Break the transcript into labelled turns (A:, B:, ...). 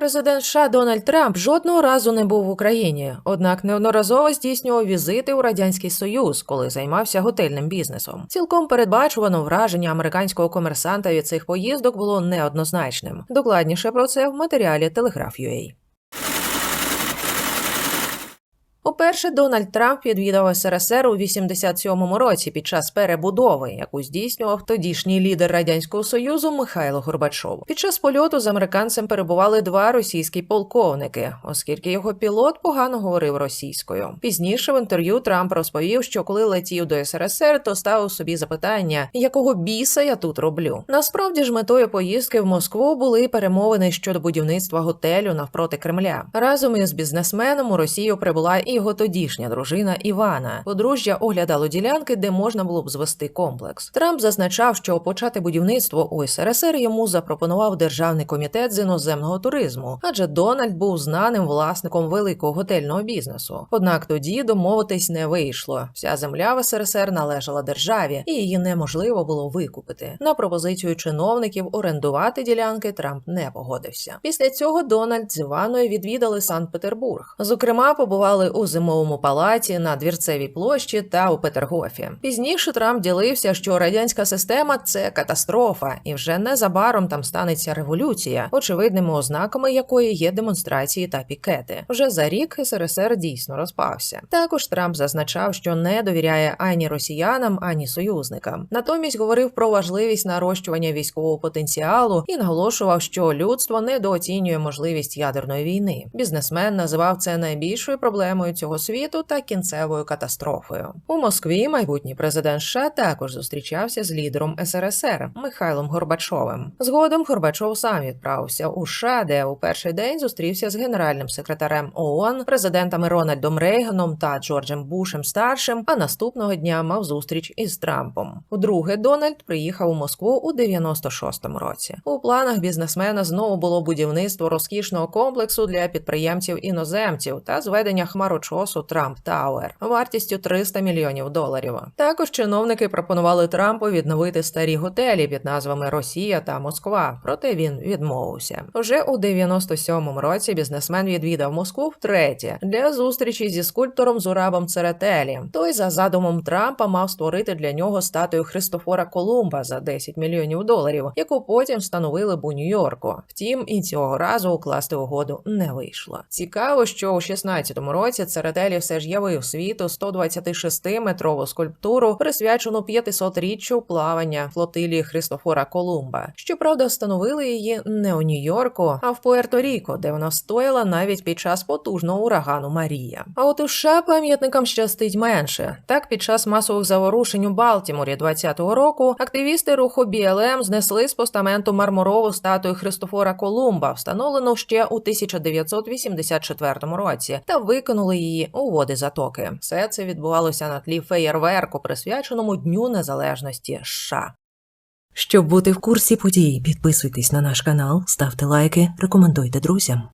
A: Президент США Дональд Трамп жодного разу не був в Україні, однак неодноразово здійснював візити у радянський союз, коли займався готельним бізнесом. Цілком передбачувано враження американського комерсанта від цих поїздок було неоднозначним. Докладніше про це в матеріалі Телеграф.ua. Уперше Дональд Трамп відвідав СРСР у 87-му році під час перебудови, яку здійснював тодішній лідер радянського союзу Михайло Горбачов. Під час польоту з американцем перебували два російські полковники, оскільки його пілот погано говорив російською. Пізніше в інтерв'ю Трамп розповів, що коли летів до СРСР, то ставив собі запитання, якого біса я тут роблю. Насправді ж метою поїздки в Москву були перемовини щодо будівництва готелю навпроти Кремля. Разом із бізнесменом у Росію прибула його тодішня дружина Івана. Подружжя оглядало ділянки, де можна було б звести комплекс. Трамп зазначав, що почати будівництво у СРСР йому запропонував державний комітет з іноземного туризму, адже Дональд був знаним власником великого готельного бізнесу. Однак тоді домовитись не вийшло. Вся земля в СРСР належала державі, і її неможливо було викупити. На пропозицію чиновників орендувати ділянки Трамп не погодився. Після цього Дональд з Іваною відвідали Санкт-Петербург. Зокрема, побували у зимовому палаці на двірцевій площі та у Петергофі. Пізніше Трамп ділився, що радянська система це катастрофа, і вже незабаром там станеться революція, очевидними ознаками якої є демонстрації та пікети. Вже за рік СРСР дійсно розпався. Також Трамп зазначав, що не довіряє ані росіянам, ані союзникам. Натомість говорив про важливість нарощування військового потенціалу і наголошував, що людство недооцінює можливість ядерної війни. Бізнесмен називав це найбільшою проблемою цього світу та кінцевою катастрофою. У Москві майбутній президент США також зустрічався з лідером СРСР Михайлом Горбачовим. Згодом Горбачов сам відправився у США, де у перший день зустрівся з генеральним секретарем ООН, президентами Рональдом Рейганом та Джорджем Бушем старшим. А наступного дня мав зустріч із Трампом. Удруге Дональд приїхав у Москву у 96-му році. У планах бізнесмена знову було будівництво розкішного комплексу для підприємців іноземців та зведення хмарочосу Трамп Тауер вартістю 300 мільйонів доларів. Також чиновники пропонували Трампу відновити старі готелі під назвами Росія та Москва, проте він відмовився. Вже у 97-му році бізнесмен відвідав Москву втретє для зустрічі зі скульптором Зурабом Церетелі. Той за задумом Трампа мав створити для нього статую Христофора Колумба за 10 мільйонів доларів, яку потім встановили б у Нью-Йорку. Втім, і цього разу укласти угоду не вийшло. Цікаво, що у 16-му році Церетелі все ж явив світу 126-метрову скульптуру, присвячену 500-річчю плавання флотилії Христофора Колумба. Щоправда, встановили її не у Нью-Йорку, а в Пуерто-Ріко, де вона стояла навіть під час потужного урагану Марія. А от у США пам'ятникам щастить менше. Так, під час масових заворушень у Балтіморі 20-го року активісти руху BLM знесли з постаменту мармурову статую Христофора Колумба, встановлену ще у 1984 році, та викинули її у води затоки. Все це відбувалося на тлі феєрверку, присвяченому Дню Незалежності США.
B: Щоб бути в курсі подій, підписуйтесь на наш канал, ставте лайки, рекомендуйте друзям.